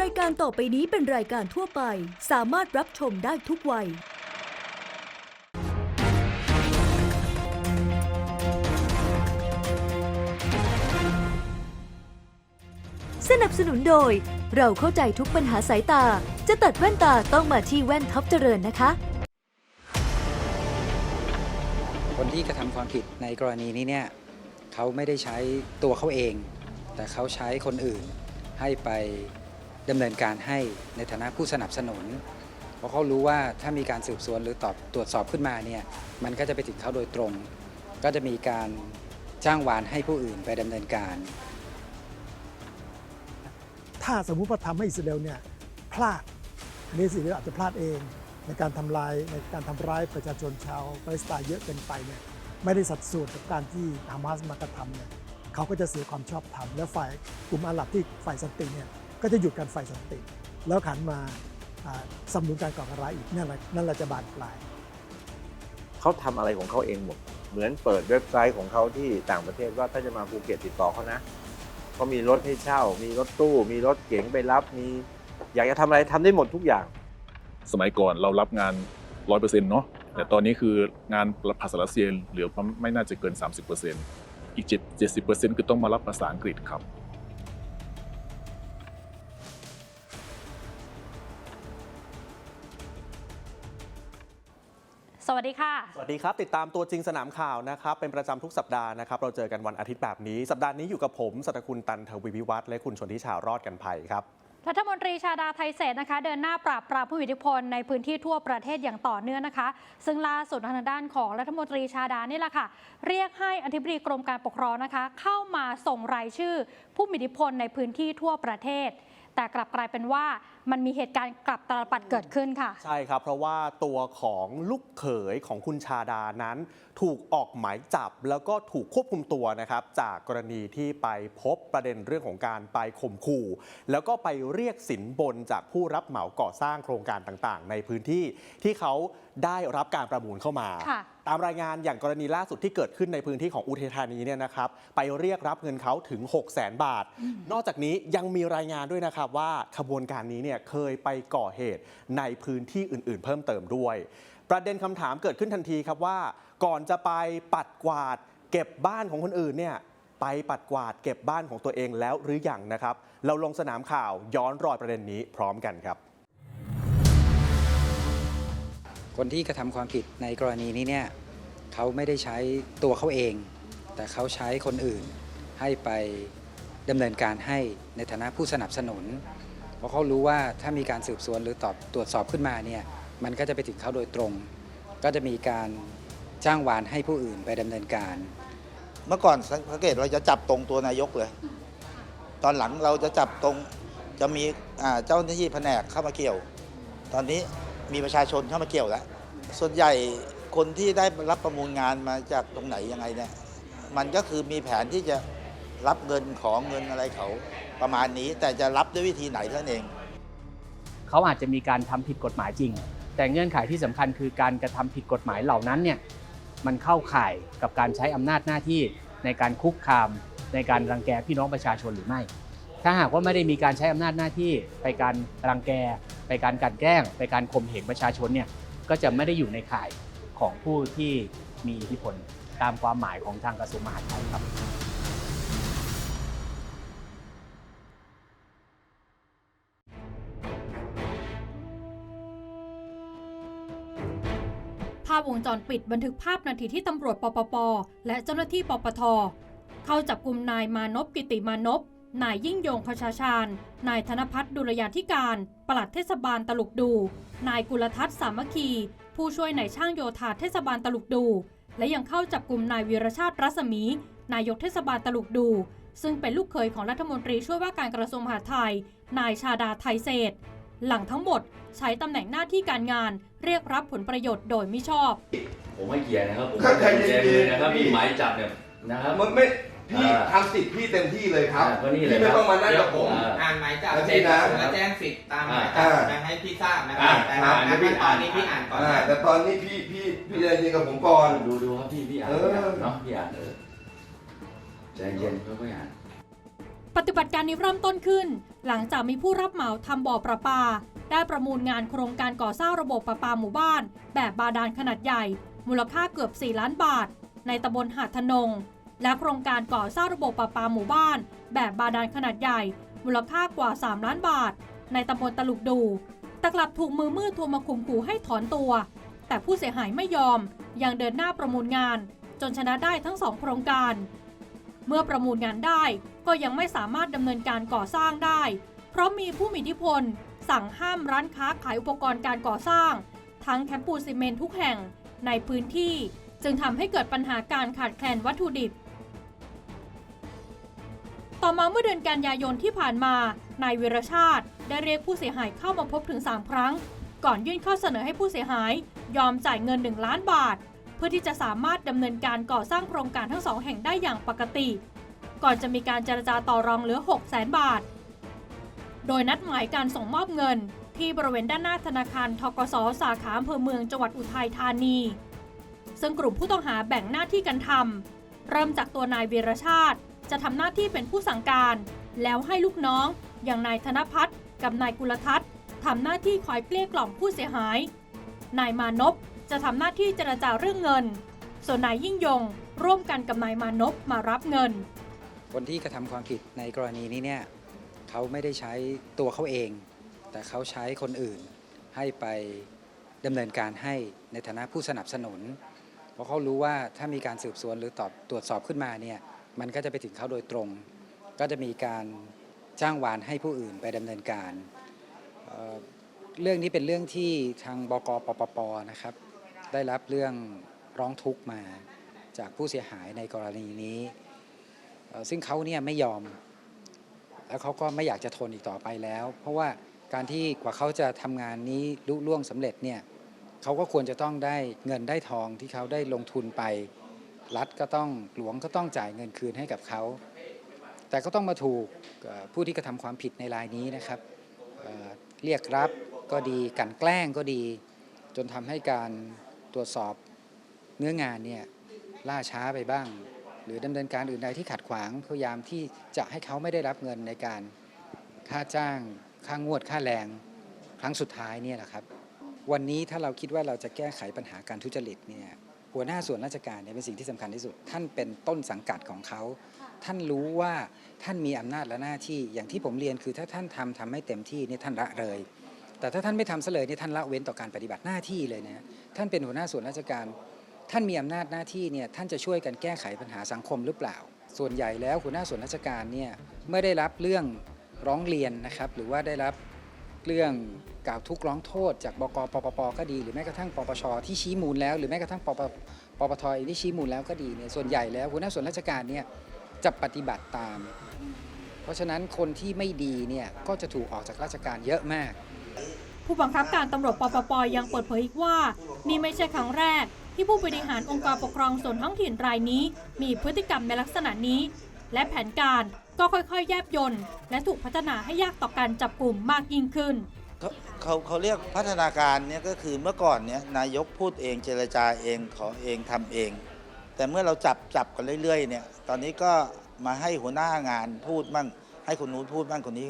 รายการต่อไปนี้เป็นรายการทั่วไป สามารถรับชมได้ทุกวัย สนับสนุนโดย เราเข้าใจทุกปัญหาสายตา จะตัดแว่นตาต้องมาที่แว่นท็อปเจริญนะคะ คนที่กระทำความผิดในกรณีนี้เนี่ยเขาไม่ได้ใช้ตัวเขาเอง แต่เขาใช้คนอื่นให้ไป ดำเนินการให้ในฐานะผู้สนับสนุน เพราะเขารู้ว่าถ้ามีการสืบสวนหรือตอบตรวจสอบขึ้นมาเนี่ยมันก็จะไปถึงเขาโดยตรง ก็จะมีการจ้างวานให้ผู้อื่นไปดำเนินการ ถ้าสมมุติว่าทำให้อิสราเอลเนี่ยพลาดอันนี้อิสราเอลอาจจะพลาดเอง ในการทำลายในการทำร้ายประชาชนชาวปาเลสไตน์เยอะเกินไปเนี่ยไม่ได้สัดส่วนกับการที่ฮามาสมากระทำเนี่ยเขาก็จะเสียความชอบธรรมและฝ่ายกลุ่มอาหรับที่ฝ่ายสันติเนี่ย ก็จะหยุดการฝ่ายสันติ แล้วขันมาอ่าสนับสนุนการก่อการร้ายอีกนั่นแหละนั่นแหละจะบานปลายเขาทำอะไรของเขาเองหมด เหมือนเปิดเว็บไซต์ของเขาที่ต่างประเทศว่าถ้าจะมาภูเก็ตติดต่อเขานะเขามีรถให้เช่า มีรถตู้ มีรถเก๋งไปรับมีอยากจะทำอะไรทำได้หมดทุกอย่าง สมัยก่อนเรารับงาน100%เนาะแต่ตอนนี้คืองานภาษารัสเซียเหลือไม่น่าจะเกิน 30%อีก7 70%คือต้องมารับภาษาอังกฤษครับ วัสดีค่ะ สวัสดีครับ ติดตามตัวจริงสนามข่าวนะครับ เป็นประจำทุกสัปดาห์นะครับ เราเจอกันวันอาทิตย์แบบนี้ สัปดาห์นี้อยู่กับผมสัตคุณตันทวีวิวัฒน์และคุณชนทิชารอดกันภัยครับรัฐมนตรีชาดาไทเศษนะคะ เดินหน้าปราบปรามผู้มีอิทธิพลในพื้นที่ทั่วประเทศอย่างต่อเนื่องนะคะ ซึ่งล่าสุดทางด้านของรัฐมนตรีชาดานี่แหละค่ะ เรียกให้อธิบดีกรมการปกครองนะคะ เข้ามาส่งรายชื่อผู้มีอิทธิพลในพื้นที่ทั่วประเทศ แต่กลับกลายเป็นว่า มันมีเหตุการณ์กลับตาลปัดเกิดขึ้นค่ะ ใช่ครับ เพราะว่าตัวของลูกเขยของคุณชาดานั้น ถูกออกหมายจับแล้วก็ถูกควบคุมตัวนะครับจากกรณีที่ไปพบประเด็นเรื่องของการไปข่มขู่ แล้วก็ไปเรียกสินบนจากผู้รับเหมาก่อสร้างโครงการต่างๆ ในพื้นที่ที่เขาได้รับการประมูลเข้ามาค่ะตามรายงานอย่างกรณีล่าสุดที่เกิดขึ้นในพื้นที่ของอุทัยธานีเนี่ยนะครับไปเรียกรับเงินเขาถึง 6 0 0 0 0 0 บาท นอกจากนี้ยังมีรายงานด้วยนะครับว่าขบวนการนี้เนี่ยเคยไปก่อเหตุในพื้นที่อื่นๆ เพิ่มเติมด้วย ประเด็นคำถามเกิดขึ้นทันทีครับว่า ก่อนจะไปปัดกวาด เก็บบ้านของคนอื่นเนี่ยไปปัดกวาดเก็บบ้านของตัวเองแล้วหรือยังนะครับ เราลงสนามข่าวย้อนรอยประเด็นนี้พร้อมกันครับ คนที่กระทำความผิดในกรณีนี้เนี่ยเขาไม่ได้ใช้ตัวเขาเอง แต่เขาใช้คนอื่นให้ไปดำเนินการให้ในฐานะผู้สนับสนุน เพราะเขารู้ว่าถ้ามีการสืบสวนหรือตอบตรวจสอบขึ้นมาเนี่ยมันก็จะไปถึงเขาโดยตรง ก็จะมีการจ้างวานให้ผู้อื่นไปดำเนินการ เมื่อก่อนสังเกตเราจะจับตรงตัวนายกเลย ตอนหลังเราจะจับตรงจะมีเจ้าหน้าที่แผนกเข้ามาเกี่ยว ตอนนี้มีประชาชนเข้ามาเกี่ยวแล้ว ส่วนใหญ่คนที่ได้รับประมูลงานมาจากตรงไหนยังไงเนี่ยมันก็คือมีแผนที่จะ รับเงินของเงินอะไรเขาประมาณนี้ แต่จะรับด้วยวิธีไหนเท่านั้นเอง เขาอาจจะมีการทำผิดกฎหมายจริง แต่เงื่อนไขที่สำคัญคือการกระทำผิดกฎหมายเหล่านั้นเนี่ยมันเข้าข่ายกับการใช้อำนาจหน้าที่ในการคุกคาม ในการรังแกพี่น้องประชาชนหรือไม่ ถ้าหากว่าไม่ได้มีการใช้อำนาจหน้าที่ไปการรังแก ไปการกันแกล้ง ไปการข่มเหงประชาชนเนี่ยก็จะไม่ได้อยู่ในข่ายของผู้ที่มีอิทธิพลตามความหมายของทางกระทรวงมหาดไทยครับาพวงจรปิดบันทึกภาพนาทีที่ตำรวจปปป และเจ้าหน้าที่ปปท เข้าจับกลุ่มนายมานพกิติมานพนายยิ่งยงพชาชาญ นายธนพัฒน์ดุลยาธิการ ปลัดเทศบาลตลุกดู นายกุลทัศน์สามัคคี ผู้ช่วยนายช่างโยธาเทศบาลตลุกดู และยังเข้าจับกลุ่มนายวีรชาติรัศมี นายกเทศบาลตลุกดู ซึ่งเป็นลูกเขยของรัฐมนตรีช่วยว่าการกระทรวงมหาดไทย นายชาดาไทยเศษ หลังทั้งหมดใช้ตำแหน่งหน้าที่การงานเรียกรับผลประโยชน์โดยมิชอบ ผมไม่เกี่ยวนะครับผมก็ไม่ใจเกี่ยวเย็นๆเลยนะครับมีหมายจับเนี่ยนะครับมันไม่พี่อ่าทำสิทธิ์พี่เต็มที่เลยครับอ่าก็นี่พี่เลยไม่ครับต้องมานั่งกับผมอ่าอ่านหมายจับแล้วเสพี่ร็จนะแล้วแจ้งสิทธิ์ตามหมายจับอ่าไปให้พี่ทราบนะคอ่ารับแต่อ่าแต่เดี๋ยวพี่ขั้นตอนนี้อ่านพี่อ่านก่อนอ่านะแต่ตอนนี้พี่พี่พี่ใจเย็นกับผมก่อนดูดูครับพี่พี่อ่านเออพี่อ่านเนาะพี่อ่านเออใจเย็นค่อยๆอ่าน ปฏิบัติการนี้เริ่มต้นขึ้น หลังจากมีผู้รับเหมาทำบ่อประปา ได้ประมูลงานโครงการก่อสร้างระบบประปาหมู่บ้าน แบบบาดาลขนาดใหญ่ มูลค่าเกือบ 4 ล้านบาท ในตำบลหาดทนง และโครงการก่อสร้างระบบประปาหมู่บ้าน แบบบาดาลขนาดใหญ่ มูลค่ากว่า 3 ล้านบาท ในตำบลตลุกดู แต่กลับถูกมือมืดโทรมาข่มขู่ให้ถอนตัว แต่ผู้เสียหายไม่ยอม ยังเดินหน้าประมูลงาน จนชนะได้ทั้งสองโครงการ เมื่อประมูลงานได้ก็ยังไม่สามารถดำเนินการก่อสร้างได้ เพราะมีผู้มีอิทธิพล สั่งห้ามร้านค้าขายอุปกรณ์การก่อสร้าง ทั้งแคมปูซีเมนทุกแห่งในพื้นที่ จึงทำให้เกิดปัญหาการขาดแคลนวัตถุดิบ ต่อมาเมื่อเดือนกันยายนที่ผ่านมานายวิรชาติ ได้เรียกผู้เสียหายเข้ามาพบถึง 3 ครั้ง ก่อนยื่นข้อเสนอให้ผู้เสียหาย ยอมจ่ายเงิน 1 ล้านบาท เพื่อที่จะสามารถดำเนินการก่อสร้างโครงการทั้งสองแห่งได้อย่างปกติ ก่อนจะมีการเจรจาต่อรองเหลือ 6 0 0 0 0 0บาท โดยนัดหมายการส่งมอบเงิน ที่บริเวณด้านหน้าธนาคารทกสสาขาอำเภอเมืองจังหวัดอุทัยธานี ซึ่งกลุ่มผู้ต้องหาแบ่งหน้าที่กันทำเริ่มจากตัวนายวีรชาติ จะทำหน้าที่เป็นผู้สั่งการ แล้วให้ลูกน้องอย่างนายธนพัฒน์กับนายกุลทัศน์ทำหน้าที่คอยเกลี้ยกล่อมผู้เสียหาย นายมานพ จะทำหน้าที่เจรจาเรื่องเงิน ส่วนนายยิ่งยง ร่วมกันกับนายมานพมารับเงิน คนที่กระทำความผิดในกรณีนี้เนี่ยเขาไม่ได้ใช้ตัวเขาเอง แต่เขาใช้คนอื่นให้ไปดำเนินการให้ในฐานะผู้สนับสนุน เพราะเขารู้ว่าถ้ามีการสืบสวนหรือตอบตรวจสอบขึ้นมาเนี่ยมันก็จะไปถึงเขาโดยตรง ก็จะมีการจ้างวานให้ผู้อื่นไปดำเนินการเอ่อเรื่องนี้เป็นเรื่องที่ทางบกปปปนะครับ ได้รับเรื่องร้องทุกข์มาจากผู้เสียหายในกรณีนี้ ซึ่งเขาเนี่ยไม่ยอม แล้วเขาก็ไม่อยากจะทนอีกต่อไปแล้ว เพราะว่าการที่กว่าเขาจะทำงานนี้ลุล่วงสำเร็จเนี่ยเขาก็ควรจะต้องได้เงินได้ทองที่เขาได้ลงทุนไป รัฐก็ต้องหลวงก็ต้องจ่ายเงินคืนให้กับเขา แต่ก็ต้องมาถูกผู้ที่กระทำความผิดในรายนี้นะครับเเรียกรับก็ดีกันแกล้งก็ดี จนทำให้การ ตรวจสอบเนื้องานเนี่ยล่าช้าไปบ้าง หรือดำเนินการอื่นใดที่ขัดขวางพยายามที่จะให้เขาไม่ได้รับเงินในการค่าจ้างค่างวดค่าแรง ครั้งสุดท้ายเนี่ยแหละครับ วันนี้ถ้าเราคิดว่าเราจะแก้ไขปัญหาการทุจริตเนี่ยหัวหน้าส่วนราชการเนี่ยเป็นสิ่งที่สำคัญที่สุด ท่านเป็นต้นสังกัดของเขา ท่านรู้ว่าท่านมีอำนาจและหน้าที่อย่างที่ผมเรียนคือถ้าท่านทำทำให้เต็มที่เนี่ยท่านละเลย แต่ถ้าท่านไม่ทำซะเลยเนี่ยท่านละเว้นต่อการปฏิบัติหน้าที่เลยนะท่านเป็นหัวหน้าส่วนราชการท่านมีอำนาจหน้าที่เนี่ยท่านจะช่วยกันแก้ไขปัญหาสังคมหรือเปล่า ส่วนใหญ่แล้วหัวหน้าส่วนราชการเนี่ยเมื่อได้รับเรื่องร้องเรียนนะครับ หรือว่าได้รับเรื่องกล่าวทุกข์ร้องโทษ จากบกปปปก็ดี หรือแม้กระทั่งปปชที่ชี้มูลแล้ว หรือแม้กระทั่งปปปปทเองที่ชี้มูลแล้วก็ดีเนี่ยส่วนใหญ่แล้วหัวหน้าส่วนราชการเนี่ยจะปฏิบัติตาม เพราะฉะนั้นคนที่ไม่ดีเนี่ยก็จะถูกออกจากราชการเยอะมาก ผู้บังคับการตำรวจปปปยังเปิดเผยอีกว่า นี่ไม่ใช่ครั้งแรก ที่ผู้บริหารองค์กรปกครองส่วนท้องถิ่นรายนี้ มีพฤติกรรมในลักษณะนี้ และแผนการก็ค่อยๆ แยบยนต์และถูกพัฒนาให้ยากต่อการจับกลุ่มมากยิ่งขึ้นเขาเขาเขาเรียกพัฒนาการเนี่ยก็คือเมื่อก่อนเนี่ยนายกพูดเองเจรจาเองขอเองทำเอง แต่เมื่อเราจับจับกันเรื่อยๆเนี่ยตอนนี้ก็มาให้หัวหน้างานพูดบ้างให้คนนู้นพูดบ้างคนนี้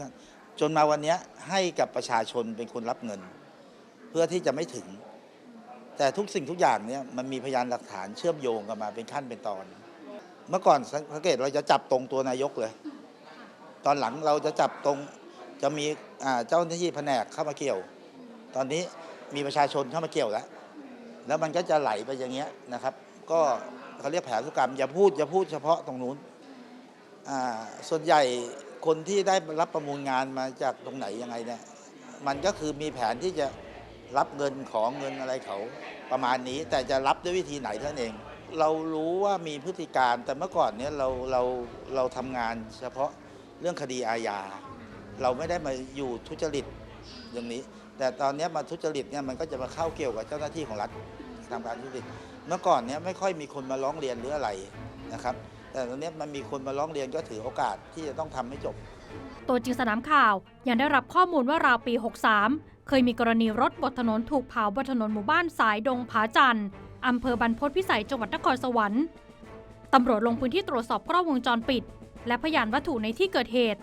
จนมาวันนี้ให้กับประชาชนเป็นคนรับเงิน เพื่อที่จะไม่ถึง แต่ทุกสิ่งทุกอย่างเนี่ยมันมีพยานหลักฐานเชื่อมโยงกันมาเป็นขั้นเป็นตอน เมื่อก่อนสังเกตเราจะจับตรงตัวนายกเลย ตอนหลังเราจะจับตรงจะมีเจ้าหน้าที่แผนกเข้ามาเกี่ยว ตอนนี้มีประชาชนเข้ามาเกี่ยวแล้ว แล้วมันก็จะไหลไปอย่างเงี้ยนะครับ ก็เขาเรียกแผนธุกรรมอย่าพูดอย่าพูดเฉพาะตรงนู้นส่วนใหญ่ คนที่ได้รับประมูลงานมาจากตรงไหนยังไงเนี่ยมันก็คือมีแผนที่จะรับเงินของเงินอะไรเขาประมาณนี้ แต่จะรับด้วยวิธีไหนเท่านั้นเอง เรารู้ว่ามีพฤติการแต่เมื่อก่อนเนี่ยเราเราเราทำงานเฉพาะเรื่องคดีอาญาเราไม่ได้มาอยู่ทุจริตอย่างนี้ แต่ตอนนี้มาทุจริตเนี่ยมันก็จะมาเข้าเกี่ยวกับเจ้าหน้าที่ของรัฐทำการทุจริตเมื่อก่อนเนี่ยไม่ค่อยมีคนมาร้องเรียนหรืออะไรนะครับ แต่ตอนนี้มันมีคนมาร้องเรียนก็ถือโอกาสที่จะต้องทำให้จบ ตัวจริงสนามข่าวยังได้รับข้อมูลว่าราวปี 63 เคยมีกรณีรถบนถนนถูกเผาบนถนนหมู่บ้านสายดงผาจันทร์อำเภอบรรพตพิสัยจังหวัดนครสวรรค์ตำรวจลงพื้นที่ตรวจสอบกล้องวงจรปิด และพยานวัตถุในที่เกิดเหตุ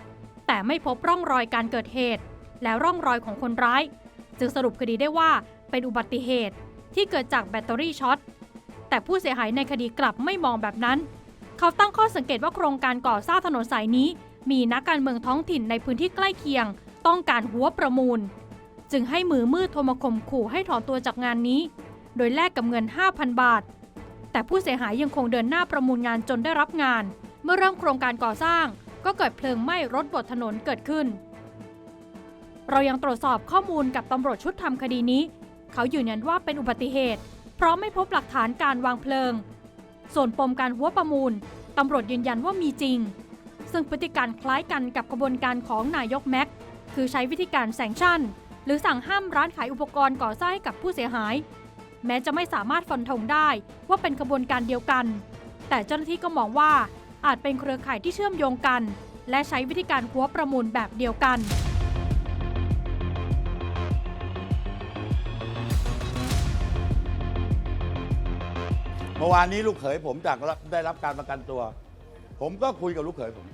แต่ไม่พบร่องรอยการเกิดเหตุ และร่องรอยของคนร้าย จึงสรุปคดีได้ว่าเป็นอุบัติเหตุที่เกิดจากแบตเตอรี่ช็อตแต่ผู้เสียหายในคดีกลับไม่มองแบบนั้น เขาตั้งข้อสังเกตว่าโครงการก่อสร้างถนนสายนี้ มีนักการเมืองท้องถิ่นในพื้นที่ใกล้เคียง ต้องการหัวประมูล จึงให้มือมืดโทรมาข่มขู่ให้ถอนตัวจากงานนี้ โดยแลกกับเงิน 5,000 บาท แต่ผู้เสียหายยังคงเดินหน้าประมูลงานจนได้รับงาน เมื่อเริ่มโครงการก่อสร้าง ก็เกิดเพลิงไหม้รถบดถนนเกิดขึ้น เรายังตรวจสอบข้อมูลกับตำรวจชุดทำคดีนี้ เขายืนยันว่าเป็นอุบัติเหตุ เพราะไม่พบหลักฐานการวางเพลิง ส่วนปมการหัวประมูลตำรวจยืนยันว่ามีจริง ซึ่งพฤติการคล้ายกันกับกระบวนการของนายกแม็ก คือใช้วิธีการแซงชั่น หรือสั่งห้ามร้านขายอุปกรณ์ก่อสร้างให้กับผู้เสียหาย แม้จะไม่สามารถฟันธงได้ว่าเป็นกระบวนการเดียวกัน แต่เจ้าหน้าที่ก็มองว่าอาจเป็นเครือข่ายที่เชื่อมโยงกัน และใช้วิธีการหัวประมูลแบบเดียวกัน เมื่อวานนี้ลูกเขยผมจากรับได้รับการประกันตัว ผมก็คุยกับลูกเขยผม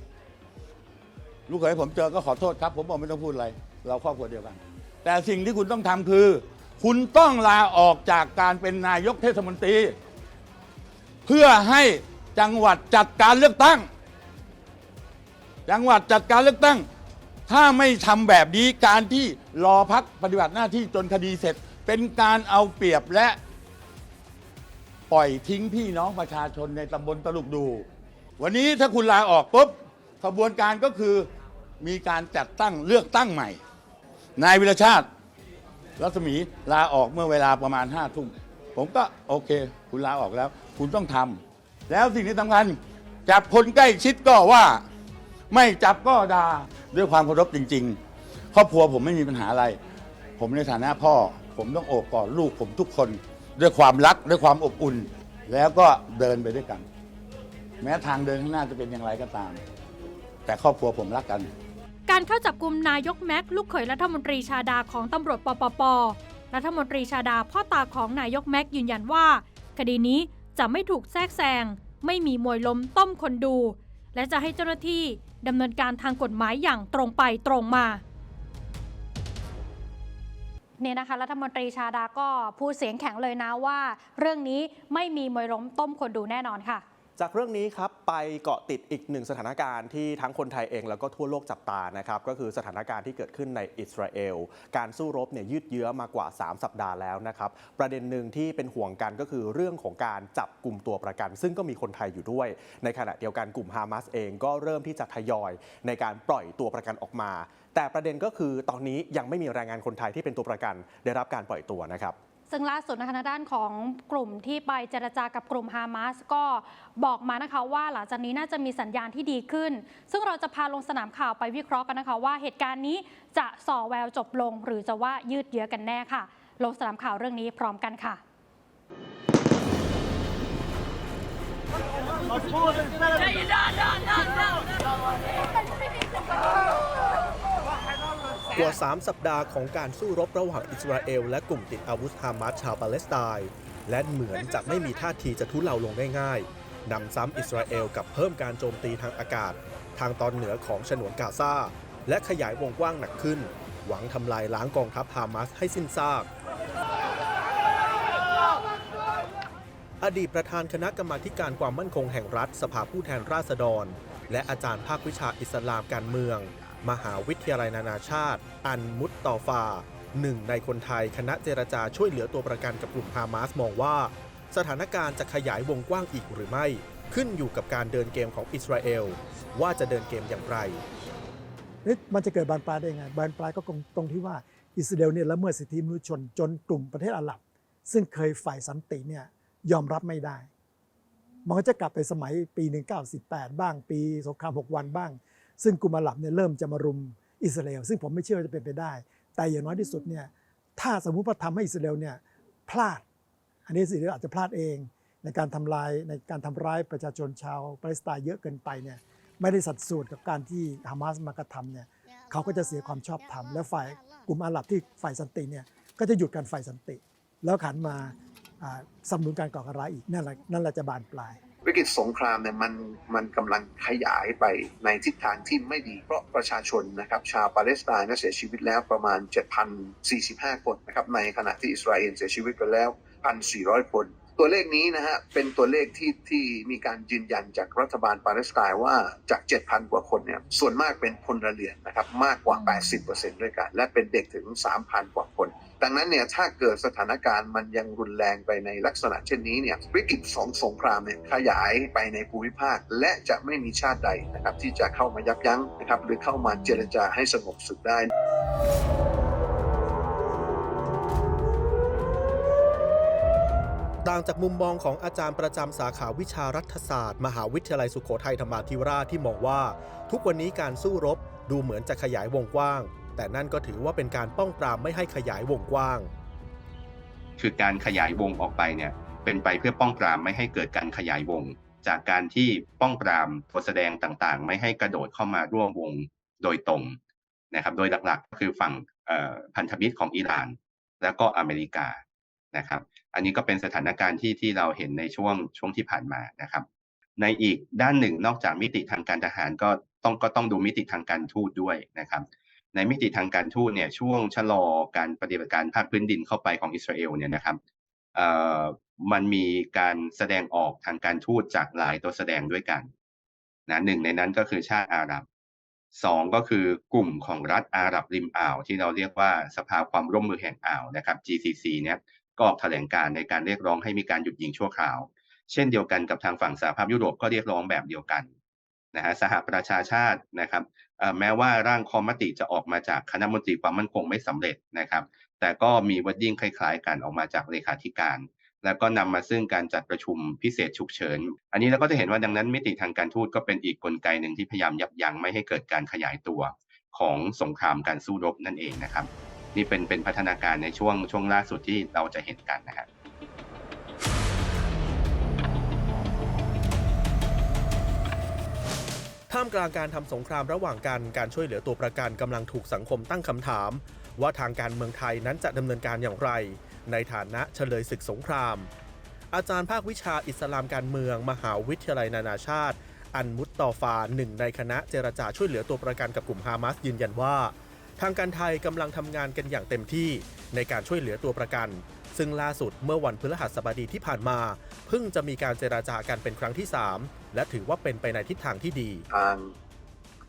ลูกเขยผมเจอก็ขอโทษครับ ผมบอกไม่ต้องพูดอะไร เราครอบครัวเดียวกัน แต่สิ่งที่คุณต้องทำคือ คุณต้องลาออกจากการเป็นนายกเทศมนตรี เพื่อให้จังหวัดจัดการเลือกตั้ง จังหวัดจัดการเลือกตั้ง ถ้าไม่ทำแบบนี้การที่รอพักปฏิบัติหน้าที่จนคดีเสร็จ เป็นการเอาเปรียบและ ปล่อยทิ้งพี่น้องประชาชนในตำบลตลุกดู วันนี้ถ้าคุณลาออกปุ๊บขบวนการก็คือมีการจัดตั้งเลือกตั้งใหม่ นายวิรชาติ รัศมีลาออกเมื่อเวลาประมาณห้าทุ่มผมก็โอเค คุณลาออกแล้ว คุณต้องทำแล้วสิ่งที่สำคัญจับคนใกล้ชิดก็ว่าไม่จับก็ด่าด้วยความเคารพจริง ๆ ครอบครัวผมไม่มีปัญหาอะไร ผมในฐานะพ่อ ผมต้องโอบกอดลูกผมทุกคน ด้วยความรักด้วยความอบอุ่น แล้วก็เดินไปด้วยกัน แม้ทางเดินข้างหน้าจะเป็นอย่างไรก็ตาม แต่ครอบครัวผมรักกัน การเข้าจับกลุ่มนายกแม็กลูกเขยรัฐมนตรีชาดาของตำรวจปปปรัฐมนตรีชาดาพ่อตาของนายกแม็กยืนยันว่า คดีนี้จะไม่ถูกแทรกแซงไม่มีมวยล้มต้มคนดู และจะให้เจ้าหน้าที่ดำเนินการทางกฎหมายอย่างตรงไปตรงมา เนี่ยนะคะรัฐมนตรีชาดาก็พูดเสียงแข็งเลยนะว่า เรื่องนี้ไม่มีมวยล้มต้มคนดูแน่นอนค่ะ จากเรื่องนี้ครับไปเกาะติดอีกหนึ่งสถานการณ์ที่ทั้งคนไทยเองแล้วก็ทั่วโลกจับตานะครับก็คือสถานการณ์ที่เกิดขึ้นในอิสราเอลการสู้รบเนี่ยยืดเยื้อมากว่า 3 สัปดาห์แล้วนะครับประเด็นหนึ่งที่เป็นห่วงกันก็คือเรื่องของการจับกลุ่มตัวประกัน ซึ่งก็มีคนไทยอยู่ด้วย ในขณะเดียวกันกลุ่มฮามาสเองก็เริ่มที่จะทยอยในการปล่อยตัวประกันออกมา แต่ประเด็นก็คือตอนนี้ยังไม่มีแรงงานคนไทยที่เป็นตัวประกันได้รับการปล่อยตัวนะครับ ซึ่งล่าสุดนะคะด้านของกลุ่มที่ไปเจรจากับกลุ่มฮามาสก็บอกมานะคะว่าหลังจากนี้น่าจะมีสัญญาณที่ดีขึ้น ซึ่งเราจะพาลงสนามข่าวไปวิเคราะห์กันนะคะว่าเหตุการณ์นี้จะส่อแววจบลง หรือจะว่ายืดเยื้อกันแน่ค่ะ ลงสนามข่าวเรื่องนี้พร้อมกันค่ะ กว่า 3 สัปดาห์ของการสู้รบระหว่างอิสราเอล และกลุ่มติดอาวุธฮามาสชาวปาเลสไตน์และเหมือนจะไม่มีท่าทีจะทุเลาลงได้ง่ายนำซ้ำอิสราเอลกับเพิ่มการโจมตีทางอากาศ ทางตอนเหนือของฉนวนกาซาและขยายวงกว้างหนักขึ้น หวังทำลายล้างกองทัพฮามาสให้สิ้นซากอดีตประธานคณะกรรมาการความมั่นคงแห่งรัฐสภาผู้แทนราษฎร และอาจารย์ภาควิชาอิสลามการเมือง มหาวิทยาลัยนานาชาติ อันมุตตอฟาหนึ่งในคนไทยคณะเจรจาช่วยเหลือตัวประกันกับกลุ่มฮามาสมองว่า สถานการณ์จะขยายวงกว้างอีกหรือไม่ ขึ้นอยู่กับการเดินเกมของอิสราเอล ว่าจะเดินเกมอย่างไรนี่มันจะเกิดบานปลายได้ยังไงบานปลายก็ตรงตรงที่ว่าอิสราเอลเนี่ยละเมิดสิทธิมนุษยชนจนกลุ่มประเทศอาหรับ ซึ่งเคยฝ่ายสันติเนี่ยยอมรับไม่ได้ มันก็จะกลับไปสมัยปี 1948 บ้างปีสงคราม 6 วันบ้าง ซึ่งกลุ่มอาหรับเนี่ยเริ่มจะมารุมอิสราเอลซึ่งผมไม่เชื่อว่าจะเป็นไปได้ แต่อย่างน้อยที่สุดเนี่ยถ้าสมมุติว่าทำให้อิสราเอลเนี่ยพลาด อันนี้อิสราเอลอาจจะพลาดเอง ในการทำลายในการทำร้ายประชาชนชาวปาเลสไตน์เยอะเกินไปเนี่ยไม่ได้สัดส่วนกับการที่ฮามาสมากระทำเนี่ยเขาก็จะเสียความชอบธรรมและฝ่ายกลุ่มอาหรับที่ฝ่ายสันติเนี่ยก็จะหยุดการฝ่ายสันติ แล้วขันมาอ่าสนับสนุนการก่อการร้ายอีกนั่นแหละนั่นแหละจะบานปลาย วิกฤตสงครามเนี่ยมันมันกำลังขยายไปในทิศทางที่ไม่ดีเพราะประชาชนนะครับชาวปาเลสไตน์เสียชีวิตแล้วประมาณ 7,045 คนนะครับในขณะที่อิสราเอลเสียชีวิตไปแล้ว 1,400 คน ตัวเลขนี้นะฮะเป็นตัวเลขที่ที่มีการยืนยันจากรัฐบาลปาเลสไตน์ว่าจาก 7,000 กว่าคนเนี่ยส่วนมากเป็นพลเรือนนะครับมากกว่า 80%ด้วยกัน และเป็นเด็กถึง 3,000 กว่า ดังนั้นเนี่ยถ้าเกิดสถานการณ์มันยังรุนแรงไปในลักษณะเช่นนี้เนี่ยวิกฤตสองสงครามเนี่ยขยายไปในภูมิภาค และจะไม่มีชาติใดนะครับที่จะเข้ามายับยั้งนะครับหรือเข้ามาเจรจาให้สงบสุขได้ต่างจากมุมมองของอาจารย์ประจำสาขาวิชารัฐศาสตร์ มหาวิทยาลัยสุโขทัยธรรมาธิราชที่มองว่า ทุกวันนี้การสู้รบดูเหมือนจะขยายวงกว้าง แต่นั่นก็ถือว่าเป็นการป้องปรามไม่ให้ขยายวงกว้าง คือการขยายวงออกไปเนี่ยเป็นไปเพื่อป้องปรามไม่ให้เกิดการขยายวง จากการที่ป้องปรามตัวแสดงต่างๆ ไม่ให้กระโดดเข้ามาร่วมวงโดยตรงนะครับ โดยหลักๆ คือฝั่งพันธมิตรของอิหร่าน แล้วก็อเมริกานะครับ อันนี้ก็เป็นสถานการณ์ที่ที่เราเห็นในช่วงช่วงที่ผ่านมานะครับ ในอีกด้านหนึ่งนอกจากมิติทางการทหารก็ต้องก็ต้องดูมิติทางการทูตด้วยนะครับ ในมิติทางการทูตเนี่ยช่วงชะลอการปฏิบัติการภาคพื้นดินเข้าไปของอิสราเอลเนี่ยนะครับมันมีการแสดงออกทางการทูตจากหลายตัวแสดงด้วยกันนะหนึ่งในนั้นก็คือชาติอาหรับสองก็คือกลุ่มของรัฐอาหรับริมอ่าว ที่เราเรียกว่าสภาความร่วมมือแห่งอ่าวนะครับ GCC เนี่ยก็ออกแถลงการในการเรียกร้องให้มีการหยุดยิงชั่วคราว เช่นเดียวกันกับทางฝั่งสหภาพยุโรปก็เรียกร้องแบบเดียวกัน นะฮะสหประชาชาตินะครับแม้ว่าร่างคอมมติจะออกมาจากคณะมนตรีความมั่นคงไม่สำเร็จนะครับ แต่ก็มีวัดยิ่งคล้ายๆกันออกมาจากเลขาธิการ แล้วก็นำมาซึ่งการจัดประชุมพิเศษฉุกเฉิน อันนี้เราก็จะเห็นว่าดังนั้นมิติทางการทูตก็เป็นอีกกลไกหนึ่งที่พยายามยับยั้งไม่ให้เกิดการขยายตัวของสงครามการสู้รบนั่นเองนะครับ นี่เป็นเป็นพัฒนาการในช่วงช่วงล่าสุดที่เราจะเห็นกันนะครับ ท่ามกลางการทำสงครามระหว่างกันการช่วยเหลือตัวประกันกำลังถูกสังคมตั้งคำถาม ว่าทางการเมืองไทยนั้นจะดำเนินการอย่างไร ในฐานะเฉลยศึกสงคราม อาจารย์ภาควิชาอิสลามการเมือง มหาวิทยาลัยนานาชาติ อันมุตตอฟาหนึ่งในคณะเจรจาช่วยเหลือตัวประกันกับกลุ่มฮามาสยืนยันว่า ทางการไทยกำลังทำงานกันอย่างเต็มที่ในการช่วยเหลือตัวประกัน ซึ่งล่าสุดเมื่อวันพฤหัสบดีที่ผ่านมาเพิ่งจะมีการเจราจากันเป็นครั้งที่ 3 และถือว่าเป็นไปในทิศทางที่ดี ทาง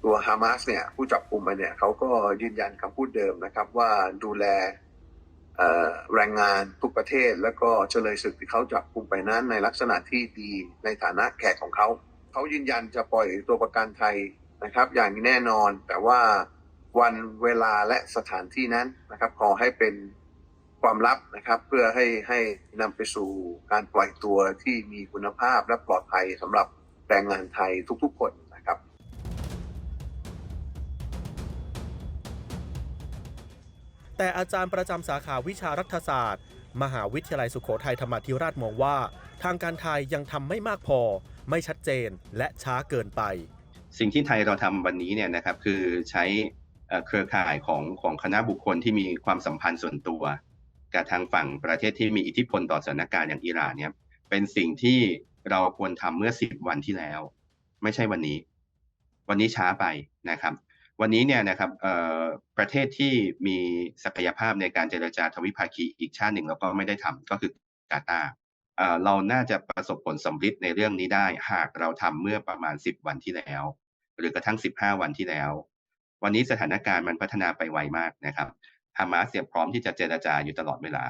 ตัวฮามาสเนี่ยผู้จับกลุ่มไปเนี่ยเขาก็ยืนยันคำพูดเดิมนะครับว่าดูแลแรงงานทุกประเทศ แล้วก็เฉลยศึกที่เขาจับกลุ่มไปนั้นในลักษณะที่ดีในฐานะแขกของเขา เขายืนยันจะปล่อยตัวประกันไทยนะครับ อย่างแน่นอน แต่ว่าวันเวลาและสถานที่นั้นนะครับ ขอให้เป็นความลับนะครับ เพื่อให้ให้นำไปสู่การปล่อยตัวที่มีคุณภาพและปลอดภัยสำหรับ แรงงานไทยทุกๆคนนะครับแต่อาจารย์ประจำสาขาวิชารัฐศาสตร์ มหาวิทยาลัยสุโขทัยธรรมาธิราชมองว่า ทางการไทยยังทำไม่มากพอ ไม่ชัดเจนและช้าเกินไป สิ่งที่ไทยเราทำวันนี้เนี่ยนะครับคือใช้เครือข่ายของของคณะบุคคลที่มีความสัมพันธ์ส่วนตัว กับทางฝั่งประเทศที่มีอิทธิพลต่อสถานการณ์อย่างอิหร่านเนี่ยเป็นสิ่งที่ เราควรทำเมื่อสิบวันที่แล้ว ไม่ใช่วันนี้ วันนี้ช้าไปนะครับ วันนี้เนี่ยนะครับประเทศที่มีศักยภาพในการเจรจาทวิภาคีอีกชาติหนึ่งเราก็ไม่ได้ทำก็คือกาตาร์เราน่าจะประสบผลสำเร็จในเรื่องนี้ได้ หากเราทำเมื่อประมาณ 10 วันที่แล้ว หรือกระทั่ง 15 วันที่แล้ว วันนี้สถานการณ์มันพัฒนาไปไวมากนะครับฮามาสเสียพร้อมที่จะเจรจาอยู่ตลอดเวลา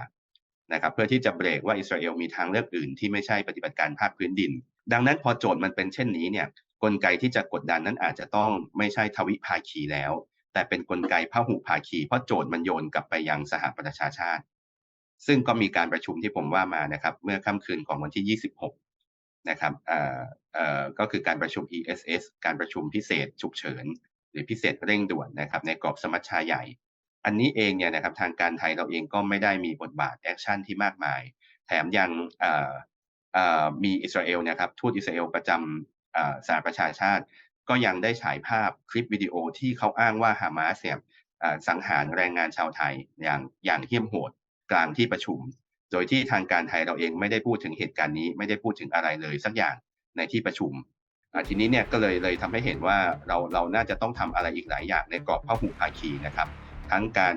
นะครับเพื่อที่จะเบรกว่าอิสราเอลมีทางเลือกอื่นที่ไม่ใช่ปฏิบัติการภาคพื้นดิน ดังนั้นพอโจทย์มันเป็นเช่นนี้เนี่ยกลไกที่จะกดดันนั้นอาจจะต้องไม่ใช่ทวิภาคีแล้ว แต่เป็นกลไกพหุภาคี เพราะโจทย์มันโยนกลับไปยังสหประชาชาติ ซึ่งก็มีการประชุมที่ผมว่ามานะครับเมื่อค่ำคืนของวันที่ 26 นะครับก็คือการประชุม ESS การประชุมพิเศษฉุกเฉิน หรือพิเศษเร่งด่วนนะครับในกรอบสมัชชาใหญ่ อันนี้เองเนี่ยนะครับทางการไทยเราเองก็ไม่ได้มีบทบาทแอคชั่นที่มากมาย แถมยังมีอิสราเอลนะครับทูตอิสราเอลประจำสหประชาชาติ ก็ยังได้ฉายภาพคลิปวิดีโอที่เขาอ้างว่าฮามาสเนี่ยสังหารแรงงานชาวไทยอย่างอย่างเหี้ยมโหดกลางที่ประชุม โดยที่ทางการไทยเราเองไม่ได้พูดถึงเหตุการณ์นี้ไม่ได้พูดถึงอะไรเลยสักอย่างในที่ประชุมทีนี้เนี่ยก็เลยเลยทำให้เห็นว่าเราเราน่าจะต้องทำอะไรอีกหลายอย่างในกรอบพหุภาคีนะครับ ทั้งการ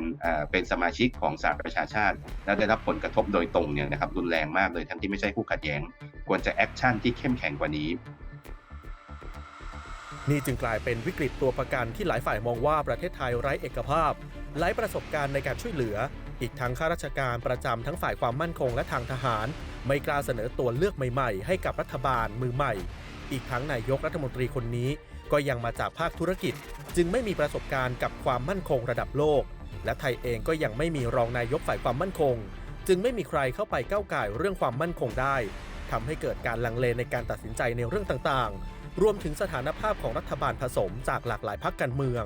เป็นสมาชิกของสหประชาชาติ และได้รับผลกระทบโดยตรงเนี่ยนะครับรุนแรงมากเลยทั้งที่ไม่ใช่คู่ขัดแย้ง ควรจะแอคชั่นที่เข้มแข็งกว่านี้นี่จึงกลายเป็นวิกฤตตัวประกันที่หลายฝ่ายมองว่าประเทศไทยไร้เอกภาพไร้ประสบการณ์ในการช่วยเหลือ อีกทั้งข้าราชการประจำทั้งฝ่ายความมั่นคงและทางทหาร ไม่กล้าเสนอตัวเลือกใหม่ๆ ให้กับรัฐบาลมือใหม่ อีกทั้งนายกรัฐมนตรีคนนี้ ก็ยังมาจากภาคธุรกิจ จึงไม่มีประสบการณ์กับความมั่นคงระดับโลก และไทยเองก็ยังไม่มีรองนายกฝ่ายความมั่นคง จึงไม่มีใครเข้าไปก้าวไก่เรื่องความมั่นคงได้ทำให้เกิดการลังเลในการตัดสินใจในเรื่องต่างๆ รวมถึงสถานภาพของรัฐบาลผสมจากหลากหลายพรรคการเมือง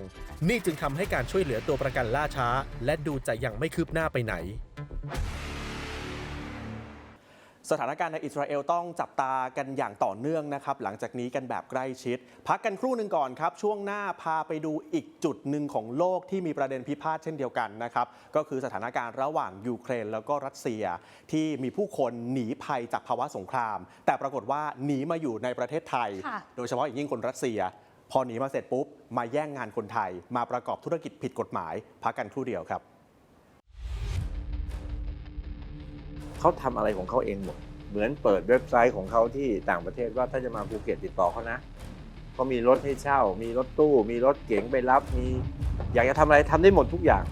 นี่จึงทำให้การช่วยเหลือตัวประกันล่าช้า และดูจะยังไม่คืบหน้าไปไหน สถานการณ์ในอิสราเอลต้องจับตากันอย่างต่อเนื่องนะครับ หลังจากนี้กันแบบใกล้ชิด พักกันครู่หนึ่งก่อนครับ ช่วงหน้าพาไปดูอีกจุดหนึ่งของโลกที่มีประเด็นพิพาทเช่นเดียวกันนะครับ ก็คือสถานการณ์ระหว่างยูเครนแล้วก็รัสเซีย ที่มีผู้คนหนีภัยจากภาวะสงคราม แต่ปรากฏว่าหนีมาอยู่ในประเทศไทยค่ะโดยเฉพาะอย่างยิ่งคนรัสเซีย พอหนีมาเสร็จปุ๊บมาแย่งงานคนไทย มาประกอบธุรกิจผิดกฎหมาย พักกันครู่เดียวครับ เขาทำอะไรของเขาเองหมด เหมือนเปิดเว็บไซต์ของเขาที่ต่างประเทศว่าถ้าจะมาภูเก็ตติดต่อเขานะเขามีรถให้เช่า มีรถตู้ มีรถเก๋งไปรับ มีอยากจะทำอะไรทำได้หมดทุกอย่าง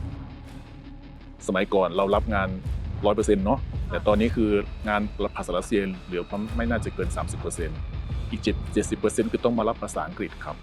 สมัยก่อนเรารับงาน100%เนาะแต่ตอนนี้คืองานภาษารัสเซียเหลือไม่น่าจะเกิน 30%อีก 70%คือต้องมารับภาษาอังกฤษครับ